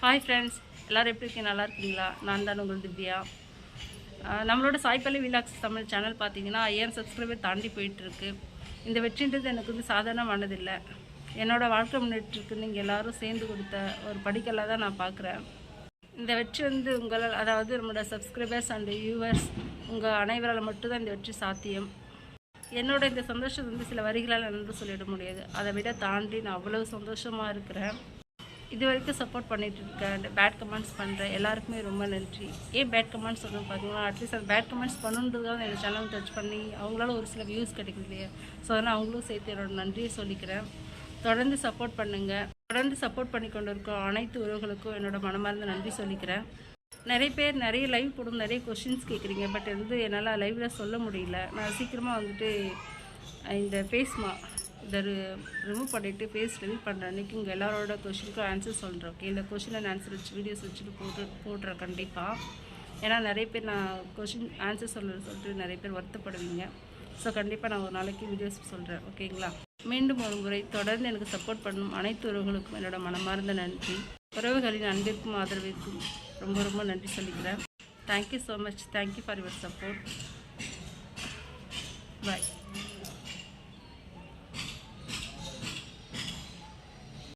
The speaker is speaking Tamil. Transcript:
ஹாய் ஃப்ரெண்ட்ஸ் எல்லோரும் எப்படி இருக்கீங்க? நல்லா இருக்கீங்களா நான் தான் உங்கள் திவ்யா. நம்மளோட சாய்ப்பள்ளி விலாக்ஸ் தமிழ் சேனல் பார்த்தீங்கன்னா ஐயாயிரம் சப்ஸ்கிரைபர் தாண்டி போயிட்டுருக்கு. இந்த வெற்றின்றது எனக்கு வந்து சாதாரணமானதில்லை. என்னோடய வாழ்க்கை முன்னேற்றத்துக்கு நீங்கள் எல்லோரும் சேர்ந்து கொடுத்த ஒரு படிக்கலாக தான் நான் பார்க்குறேன். இந்த வெற்றி வந்து உங்களால் அதாவது நம்மளோட சப்ஸ்கிரைபர்ஸ் அண்ட் வியூவர்ஸ் உங்கள் அனைவரால் மட்டும்தான் இந்த வெற்றி சாத்தியம். என்னோட இந்த சந்தோஷம் வந்து சில வரிகளால் நன்றி சொல்லிட முடியாது. அதை விட தாண்டி நான் அவ்வளவு சந்தோஷமாக இருக்கிறேன். இது வரைக்கும் சப்போர்ட் பண்ணிகிட்டு இருக்கேன் பேட் கமெண்ட்ஸ் பண்ணுறேன் எல்லாருக்குமே ரொம்ப நன்றி. ஏன் பேட் கமெண்ட்ஸ் சொல்லணும் பார்த்தீங்கன்னா அட்லீஸ்ட் அந்த பேட் கமெண்ட்ஸ் பண்ணுன்றதுக்காக என்னோட சேனல் டச் பண்ணி அவங்களால ஒரு சில வியூஸ் கிடைக்குது இல்லையா? ஸோ அதனால் அவங்களும் சேர்த்து என்னோட நன்றியை சொல்லிக்கிறேன். தொடர்ந்து சப்போர்ட் பண்ணுங்கள் தொடர்ந்து சப்போர்ட் பண்ணி கொண்டு இருக்கோம் அனைத்து உறவுகளுக்கும் என்னோட மனமார்ந்த நன்றி சொல்லிக்கிறேன். நிறைய பேர் நிறைய லைவ் போடும் நிறைய கொஷின்ஸ் கேட்குறீங்க பட் வந்து என்னால் லைவில் சொல்ல முடியல. நான் சீக்கிரமாக வந்துட்டு இந்த ஃபேஸ் மா இதை ரிமூவ் பண்ணிவிட்டு பேஸ் ரிமூவ் பண்ணுற அன்றைக்கி உங்கள் எல்லாரோட கொஷினுக்கும் ஆன்சர் சொல்கிறேன் ஓகே இந்த கொஷின் அண்ட் ஆன்சர் வச்சு வீடியோஸ் வச்சுட்டு போட்டு போடுறேன் கண்டிப்பாக ஏன்னா நிறைய பேர் நான் கொஷின் ஆன்சர் சொல்ல சொல்லிட்டு நிறைய பேர் வருத்தப்படுவீங்க. ஸோ கண்டிப்பாக நான் ஒரு நாளைக்கு வீடியோஸ் சொல்கிறேன் ஓகேங்களா மீண்டும் ஒரு முறை தொடர்ந்து எனக்கு சப்போர்ட் பண்ணும் அனைத்து உறவுகளுக்கும் என்னோட மனமார்ந்த நன்றி. உறவுகளின் அன்பிற்கும் ஆதரவிற்கும் ரொம்ப ரொம்ப நன்றி சொல்லிக்கிறேன். Thank you so much thank you for your support bye